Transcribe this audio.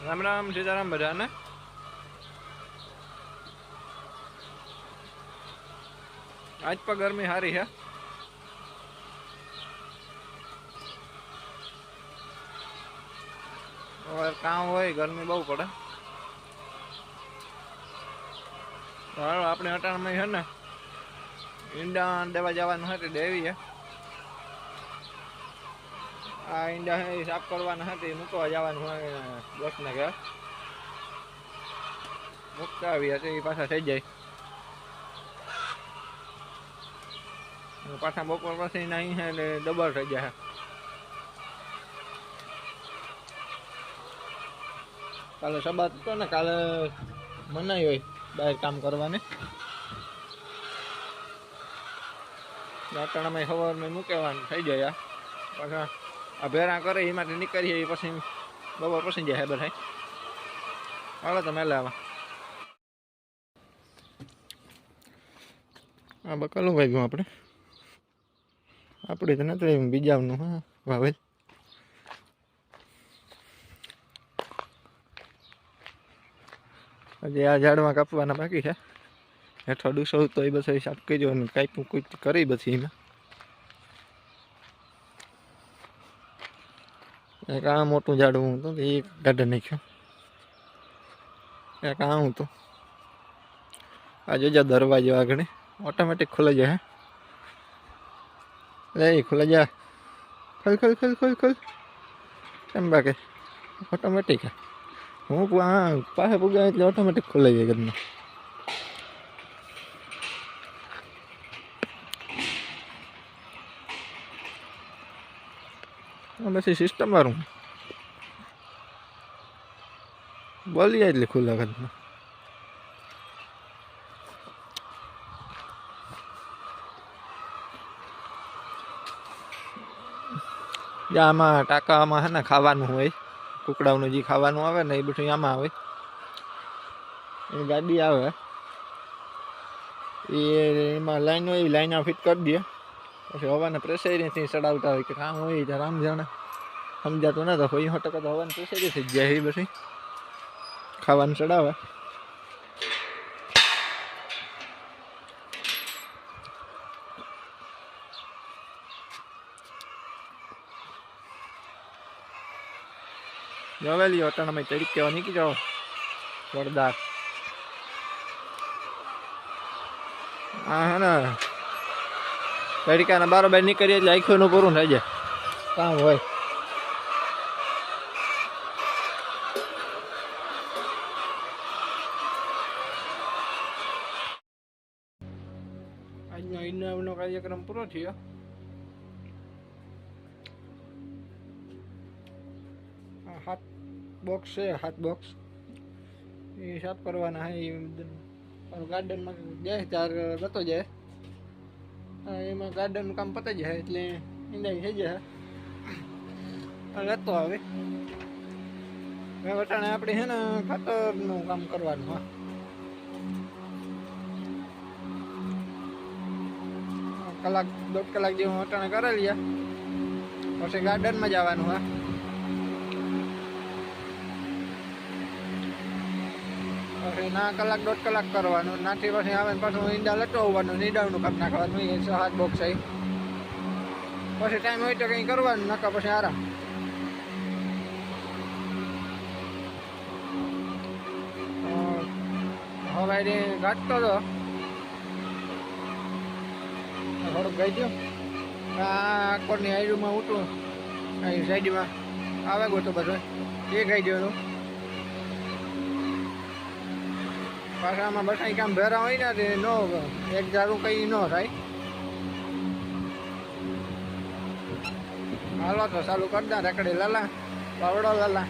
રામ રામ સીતારામ બધાને આજ પણ ગરમી સારી છે કામ હોય ગરમી બહુ પડે હાલો આપણે અટાણમાં છે ને ઈંડા દેવા જવાનું તે દેવી છે આ ઈંડા છે એ સાફ કરવાના હતા એ મૂકવા જવાનું હોય દોસ્તને ઘર. મૂકતા આવી હતી એ પાછા થઈ જાય. અને પાછા બપોર પછી નહીં છે એટલે ડબલ થઈ જાય કાલે સબાત હતો ને, કાલે મનાઈ હોય બહાર કામ કરવાની. દાંતણામાં ખબર મેં મૂકેવાનું, થઈ જાય આ. પાછા આ ભેરા કરે એ માટે નીકળીએ એ પછી બપોર પછી જાય બધા હાલો તમે લાવા આ બકાલું વાગ્યું આપણે. આપણે તો નથી બીજાનું, હા વાવેલ હજી આ ઝાડમાં કાપવાના બાકી છે. હેઠો ડૂસો તો એ બસ સાફ કરજો અને કાંઈક કોઈ કરી પછી એમાં. એક આ મોટું ઝાડવું હતું એ કાઢી નાખ્યું. એક આ હતું. આ જોજો દરવાજો આગળ. ઓટોમેટિક ખુલે જાય લે એ ખુલે જા. ખોલ ખોલ ખોલ ખોલ ખોલ. કેમ બાકી. ઓટોમેટિક હું. પાસે પુગા એટલે ઓટોમેટિક ખુલે જાય ઘરમાં પછી સિસ્ટમ વાળું. બોલી જાય એટલે ખુલ્લા ઘરમાં. આમાં ટાંકામાં હે ને ખાવાનું હોય, કુકડાઓનું જે ખાવાનું આવે ને એ બધું આમાં આવે. એ ગાડી આવે. એ એમાં લાઈન હોય એ લાઈન ફિટ કરી દે. પછી હવાને પ્રેશરથી ચડાવતા હોય કે કામ હોય ત્યારે આમ જાણે સમજાતું ના તો હોય સો તો હવાને પ્રેશર થઈ જાય પછી. ખાવાનું ચડાવે. જવેલી અમે ચડી કેવા નીકળી જાઓ. વરદાર હા હે ને તડકાના બારોબાર નીકળીએ એટલે આખું પૂરું થઈ જાય. કામ હોય. આજનો ઇન્ટરવ્યુનો કાર્યક્રમ પૂરો થયો. હાથ બોક્સ છે, હાથ બોક્સ એ સાફ કરવાના હા, એ ગાર્ડનમાં જાય, ત્યારે જતો જાય. એમાં ગાર્ડનનું કામ પતાઈ જાય એટલે ઈંડાઈ થઈ જાય આ લેતો આવે હવે વટાણે આપણે છે ને ખાતરનું કામ કરવાનું, હા. કલાક, દોઢ કલાક જેવું વટાણે કરી લઈએ પછી ગાર્ડનમાં જવાનું, હા. પછી ના કલાક, દોઢ કલાક કરવાનું, નાથી પછી આવે ને પાછું ઈંડા લટવવાનું નીંડાનું કામ નાખવાનું, એ હાથ બોક્સ આવી પછી ટાઈમ હોય તો કંઈ કરવાનું નકા પછી આરામ. હવે ગાંઠતો હતો થોડુંક ગઈ ગયું આ કોરની હાઈડમાં ઉઠું અહીં સાઈડમાં. આવે ગયો તો બધો. એ ગઈ ગયો હતું પાછા આમાં કામ ભેરા હોય ને નો એક જારું કઈ ન થાય. હાલો તો ચાલુ કરી દા રેકડી લાલા પાવડો લાલા.